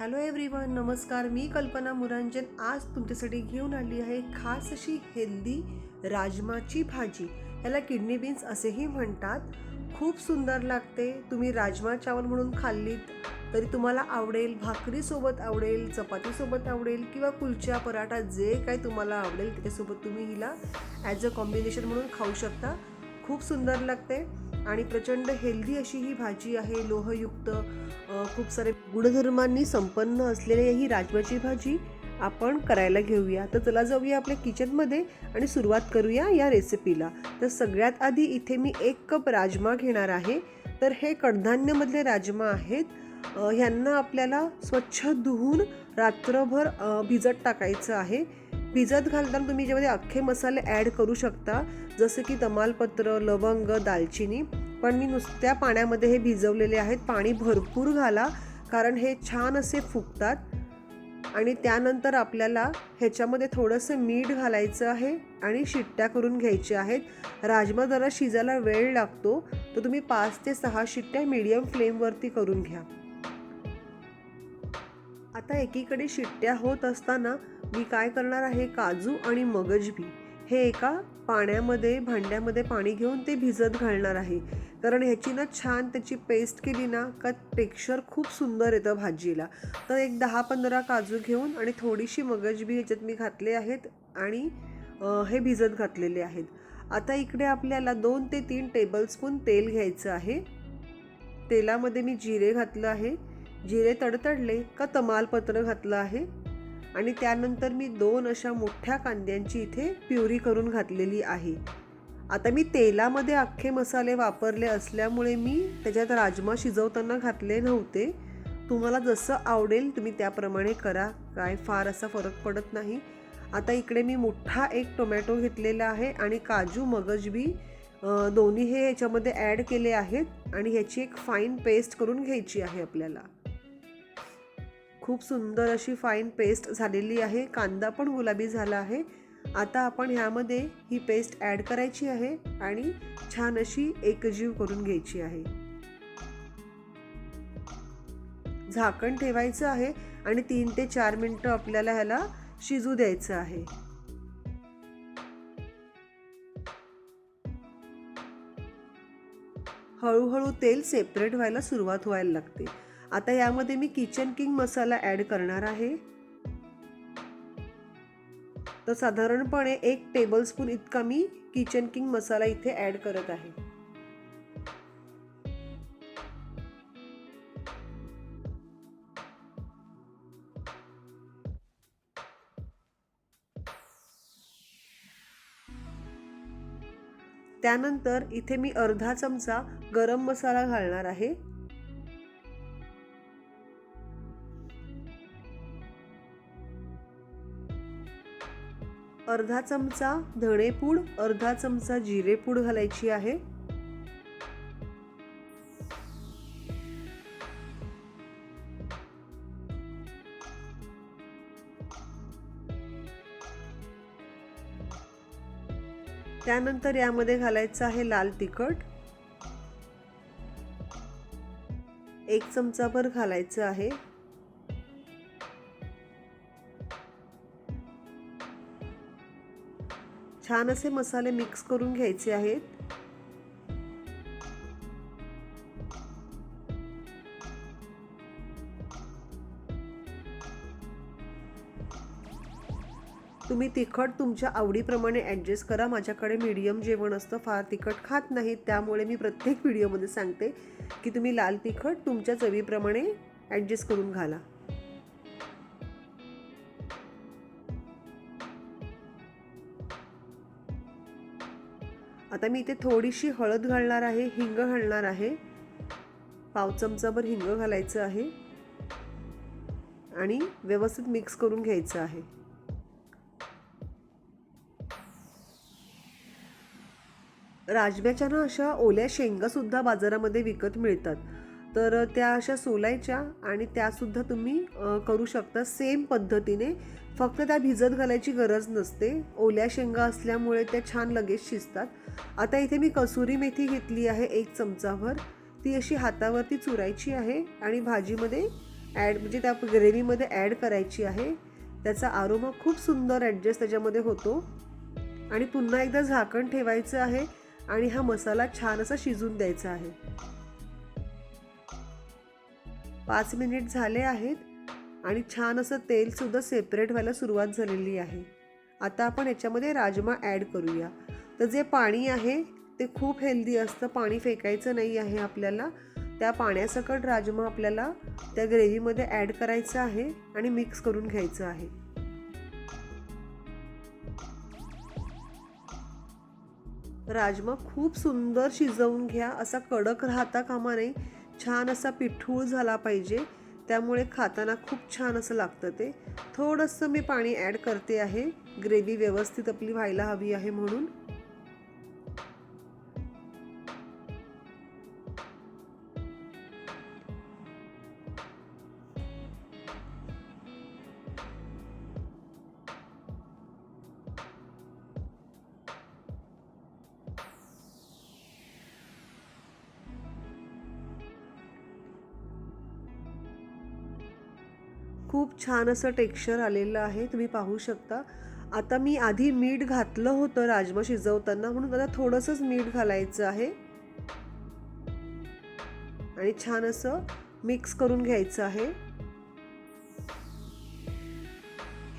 Hello everyone नमस्कार. मी कल्पना मुरांजन. आज तुमच्यासाठी घेऊन आली आहे खास अशी हेल्दी राजमाची भाजी. याला किडनी बीन्स असेही म्हणतात. खूप सुंदर लागते. तुम्ही राजमा चावल म्हणून खाल्लीत तरी तुम्हाला आवडेल भाकरीसोबत आवडेल चपातीसोबत आवडेल किंवा कुलच्या पराठा जे काही तुम्हाला आवडेल त्याच्यासोबत तुम्ही हिला ॲज अ कॉम्बिनेशन म्हणून खाऊ शकता. खूप सुंदर लागते. आणि प्रचंड हेल्दी अशी ही भाजी आहे लोहयुक्त खूप सारे गुणधर्मांनी संपन्न असलेली ही राजमाची भाजी आपण करायला घेऊया. तर चला जाऊया आपल्या किचनमध्ये आणि सुरुवात करूया या रेसिपीला तर सगळ्यात आधी इथे मी एक कप राजमा घेणार आहे. तर हे कडधान्यमधले राजमा आहेत. ह्यांना आपल्याला स्वच्छ धुवून रात्रभर भिजत टाकायचं आहे. भिजत घालताना तुम्ही ज्यामध्ये अख्खे मसाले ॲड करू शकता जसं की तमालपत्र लवंग दालचिनी. पण मी नुसत्या पाण्यामध्ये हे भिजवलेले आहेत. पाणी भरपूर घाला कारण हे छान असे फुगतात. आणि त्यानंतर आपल्याला ह्याच्यामध्ये थोडंसं मीठ घालायचं आहे आणि शिट्ट्या करून घ्यायच्या आहेत. राजमा जरा शिजायला वेळ लागतो तर तुम्ही पाच ते सहा शिट्ट्या मीडियम फ्लेमवरती करून घ्या. आता एकीकडे शिट्ट्या होत असताना मी काय करणार आहे? काजू आणि मगजबी. हे एका पाण्यामध्ये भांड्यामध्ये पाणी घेऊन ते भिजत घालणार आहे. कारण ह्याची ना छान त्याची पेस्ट केली ना का टेक्स्चर खूप सुंदर येतं भाजीला. तर एक दहा पंधरा काजू घेऊन आणि थोडीशी मगजबी ह्याच्यात मी घातले आहेत आणि हे भिजत घातलेले आहेत. आता इकडे आपल्याला दोन ते तीन टेबलस्पून तेल घ्यायचं आहे. तेलामध्ये मी जिरे घातलं आहे. जिरे तडतडले का तमालपत्र घातलं आहे. आणि त्यानंतर मी दोन अशा मोठ्या कांद्यांची इथे प्युरी करून घातलेली आहे. आता मी तेलामध्ये अख्खे मसाले वापरले असल्यामुळे मी त्याच्यात राजमा शिजवताना घातले नव्हते. तुम्हाला जसं आवडेल तुम्ही त्याप्रमाणे करा. काय फार असा फरक पडत नाही. आता इकडे मी मोठा एक टोमॅटो घेतलेला आहे आणि काजू मगज बी दोन्ही हे याच्यामध्ये ॲड केले आहेत आणि ह्याची एक फाईन पेस्ट करून घ्यायची आहे आपल्याला. खूप सुंदर अशी फाईन पेस्ट झालेली आहे. कांदा पण गुलाबी झाला आहे. आता आपण ह्यामध्ये ही पेस्ट ॲड करायची आहे आणि छान अशी एकजीव करून घ्यायची आहे. झाकण ठेवायचं आहे आणि तीन ते चार मिनटं आपल्याला ह्याला शिजू द्यायचं आहे. हळूहळू तेल सेपरेट व्हायला सुरुवात व्हायला लागते. आता यामध्ये मी किचन किंग मसाला ॲड करणार आहे. तर साधारणपणे एक टेबलस्पून इतका मी किचन किंग मसाला इथे ॲड करत आहे. त्यानंतर इथे मी अर्धा चमचा गरम मसाला घालणार आहे. अर्धा चमचा धणेपूड अर्धा चमचा जिरेपूड घालायची आहे. त्यानंतर यामध्ये घालायचं आहे लाल तिखट. एक चमचाभर घालायचं आहे. छान असे मसाले मिक्स करून घ्यायचे आहेत. तुम्ही तिखट तुमच्या आवडीप्रमाणे ॲडजस्ट करा. माझ्याकडे मीडियम जेवण असतं फार तिखट खात नाहीत. त्यामुळे मी प्रत्येक व्हिडिओमध्ये सांगते की तुम्ही लाल तिखट तुमच्या चवीप्रमाणे ॲडजस्ट करून घाला. आता मी इथे थोडीशी हळद घालणार आहे हिंग घालणार आहे. पाव चमचाभर हिंग घालायचं आहे. आणि व्यवस्थित मिक्स करून घ्यायचं आहे. राजम्याच्या ना अशा ओल्या शेंगासुद्धा बाजारामध्ये विकत मिळतात. तर त्या अशा सोलायच्या आणि त्यासुद्धा तुम्ही करू शकता सेम पद्धतीने. फक्त त्या भिजत घालायची गरज नसते. ओल्या शेंगा असल्यामुळे त्या छान लगेच शिजतात. आता इथे मी कसुरी मेथी घेतली आहे एक चमचाभर. ती अशी हातावरती चुरायची आहे आणि भाजीमध्ये ॲड म्हणजे त्या ग्रेव्हीमध्ये ॲड करायची आहे. त्याचा आरोमा खूप सुंदर ॲडजस्ट त्याच्यामध्ये होतो. आणि पुन्हा एकदा झाकण ठेवायचं आहे आणि हा मसाला छान असा शिजून द्यायचा आहे. पाच मिनिट झाले आहेत आणि छान असं तेलसुद्धा सेपरेट व्हायला सुरुवात झालेली आहे. आता आपण याच्यामध्ये राजमा ॲड करूया. तर जे पाणी आहे ते खूप हेल्दी असतं. पाणी फेकायचं नाही आहे आपल्याला. त्या पाण्यासकट राजमा आपल्याला त्या ग्रेव्हीमध्ये ॲड करायचं आहे आणि मिक्स करून घ्यायचं आहे. राजमा खूप सुंदर शिजवून घ्या. असा कडक राहता कामा नाही छान असा पिठूळ झाला पाहिजे. त्यामुळे खाताना खूप छान असं लागतं ते. थोडंसं मी पाणी ॲड करते आहे. ग्रेव्ही व्यवस्थित आपली व्हायला हवी आहे म्हणून. खूप छान असं टेक्स्चर आलेलं आहे तुम्ही पाहू शकता. आता मी आधी मीठ घातलं होतं राजमा शिजवताना म्हणून आता थोडंसंच मीठ घालायचं आहे. आणि छान असं मिक्स करून घ्यायचं आहे.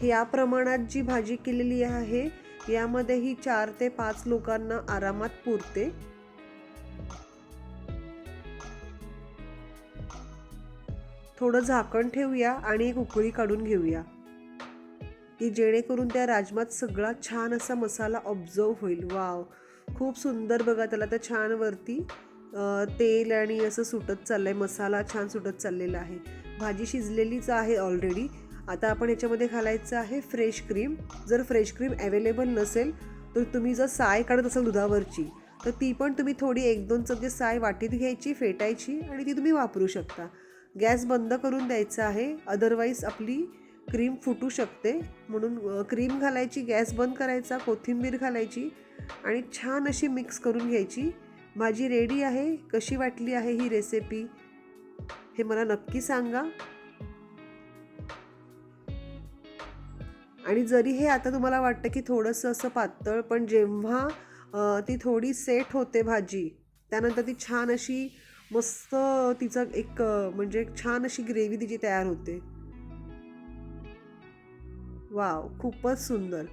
या प्रमाणात जी भाजी केलेली आहे यामध्ये ही चार ते पाच लोकांना आरामात पुरते. थोडं झाकण ठेवूया आणि एक उकळी काढून घेऊया. की जेणेकरून त्या राजमात सगळा छान असा मसाला ऑब्झर्व होईल. वाव खूप सुंदर बघा त्याला तर छान वरती तेल आणि असं सुटत चाललं आहे मसाला छान सुटत चाललेला आहे. भाजी शिजलेलीच आहे ऑलरेडी आता आपण याच्यामध्ये घालायचं आहे फ्रेश क्रीम जर फ्रेश क्रीम अवेलेबल नसेल तर तुम्ही जर साय काढत असाल दुधावरची तर ती पण तुम्ही थोडी एक दोन चमचे साय वाटीत घ्यायची फेटायची आणि ती तुम्ही वापरू शकता. गॅस बंद करून द्यायचा आहे अदरवाईज आपली क्रीम फुटू शकते. म्हणून क्रीम घालायची गॅस बंद करायचा कोथिंबीर घालायची आणि छान अशी मिक्स करून घ्यायची. भाजी रेडी आहे कशी वाटली आहे ही रेसिपी हे मला नक्की सांगा. आणि जरी हे आता तुम्हाला वाटतं की थोडंसं असं पातळ पण जेव्हा ती थोडी सेट होते भाजी त्यानंतर ती छान अशी मस्त तिचा एक म्हणजे छान अशी ग्रेव्ही तिची तयार होते. वाव खूपच सुंदर.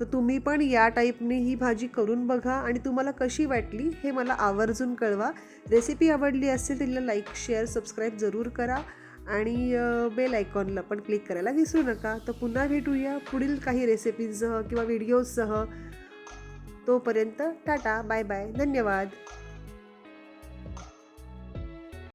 तर तुम्ही पण या टाईपने ही भाजी करून बघा आणि तुम्हाला कशी वाटली हे मला आवर्जून कळवा. रेसिपी आवडली असेल तिला लाईक शेअर सबस्क्राईब जरूर करा आणि बेल आयकॉनला पण क्लिक करायला विसरू नका. तर पुन्हा भेटूया पुढील काही रेसिपीजसह किंवा व्हिडिओजसह तोपर्यंत टाटा बाय बाय धन्यवाद.